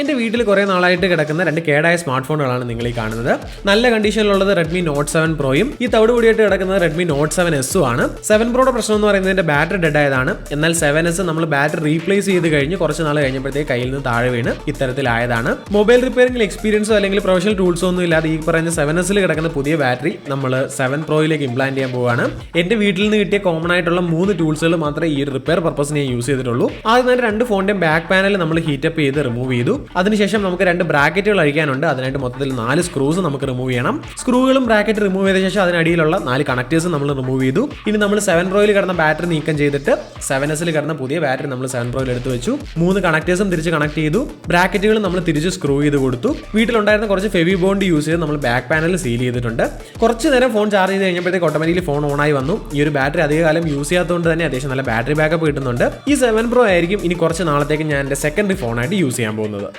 എന്റെ വീട്ടിൽ കുറേ നാളായിട്ട് കിടക്കുന്ന രണ്ട് കേടായ സ്മാർട്ട് ഫോണുകളാണ് നിങ്ങൾ ഈ കാണുന്നത്. നല്ല കണ്ടീഷനിലുള്ളത് റെഡ്മി നോട്ട് സെവൻ പ്രോയും ഈ തവിട് കൂടിയായിട്ട് കിടക്കുന്നത് റെഡ്മി നോട്ട് സെവൻ എസും ആണ്. സെവൻ പ്രോയുടെ പ്രശ്നം എന്ന് പറയുന്നത് എന്റെ ബാറ്ററി ഡെഡ് ആയതാണ്. എന്നാൽ സെവൻ എസ് നമ്മൾ ബാറ്ററി റീപ്ലേസ് ചെയ്ത് കഴിഞ്ഞ് കുറച്ച് നാൾ കഴിഞ്ഞപ്പോഴത്തേക്ക് കയ്യിൽ നിന്ന് താഴെ വീണ് ഇത്തരത്തിലായതാണ്. മൊബൈൽ റിപ്പയറിംഗിൽ എക്സ്പീരിയൻസോ അല്ലെങ്കിൽ പ്രൊഫഷണൽ ടൂൾസോ ഒന്നും ഇല്ലാതെ ഈ പറയുന്ന സെവൻ എസിൽ കിടക്കുന്ന പുതിയ ബാറ്ററി നമ്മൾ സെവൻ പ്രോയിലേക്ക് ഇംപ്ലാന്റ് ചെയ്യാൻ പോവുകയാണ്. എന്റെ വീട്ടിൽ നിന്ന് കിട്ടിയ കോമൺ ആയിട്ടുള്ള മൂന്ന് ടൂൾസുകൾ മാത്രമേ ഈ റിപ്പയർ പർപ്പസിന് യൂസ് ചെയ്തിട്ടുള്ളൂ. ആദ്യം തന്നെ രണ്ട് ഫോണിന്റെ ബാക്ക് പാനൽ നമ്മൾ ഹീറ്റപ്പ് ചെയ്ത് റിമൂവ് ചെയ്തു. അതിനുശേഷം നമുക്ക് രണ്ട് ബ്രാക്കറ്റുകൾ അഴിക്കാനുണ്ട്. അതിനായിട്ട് മൊത്തത്തിൽ നാല് സ്ക്രൂസ് നമുക്ക് റിമൂവ് ചെയ്യണം. സ്ക്രൂകളും ബ്രാക്കറ്റ് റിമൂവ് ചെയ്ത ശേഷം അതിനടിയിലുള്ള നാല് കണക്ടേഴ്സ് നമ്മൾ റിമൂവ് ചെയ്തു. ഇനി നമ്മൾ സെവൻ പ്രോയിൽ കിടന്ന ബാറ്ററി നീക്കം ചെയ്തിട്ട് സെവൻ എസിൽ കിടന്ന പുതിയ ബാറ്ററി നമ്മൾ സെവൻ പ്രോയിൽ എടുത്ത് വെച്ചു. മൂന്ന് കണക്ടേഴ്സും തിരിച്ച് കണക്ട് ചെയ്തു. ബ്രാക്കറ്റുകൾ നമ്മൾ തിരിച്ച് സ്ക്രൂ ചെയ്ത് കൊടുത്തു. വീട്ടിലുണ്ടായിരുന്ന കുറച്ച് ഫെവി ബോണ്ട് യൂസ് ചെയ്ത് നമ്മൾ ബാക്ക് പാനൽ സീൽ ചെയ്തിട്ടുണ്ട്. കുറച്ച് നേരം ഫോൺ ചാർജ് ചെയ്ത് കഴിഞ്ഞപ്പോഴത്തേക്ക് ഓട്ടോമാറ്റിക്കലി ഫോൺ ഓൺ ആയി വന്നു. ഈ ഒരു ബാറ്ററി അധികകാലം യൂസ് ചെയ്യാത്തതുകൊണ്ട് തന്നെ അത്യാവശ്യം നല്ല ബാറ്ററി ബാക്കപ്പ് കിട്ടുന്നുണ്ട്. ഈ സെവൻ പ്രോ ആയിരിക്കും ഇനി കുറച്ച് നാളത്തേക്ക് ഞാൻ എന്റെ സെക്കൻഡറി ഫോണായിട്ട് യൂസ് ചെയ്യാൻ പോകുന്നത്.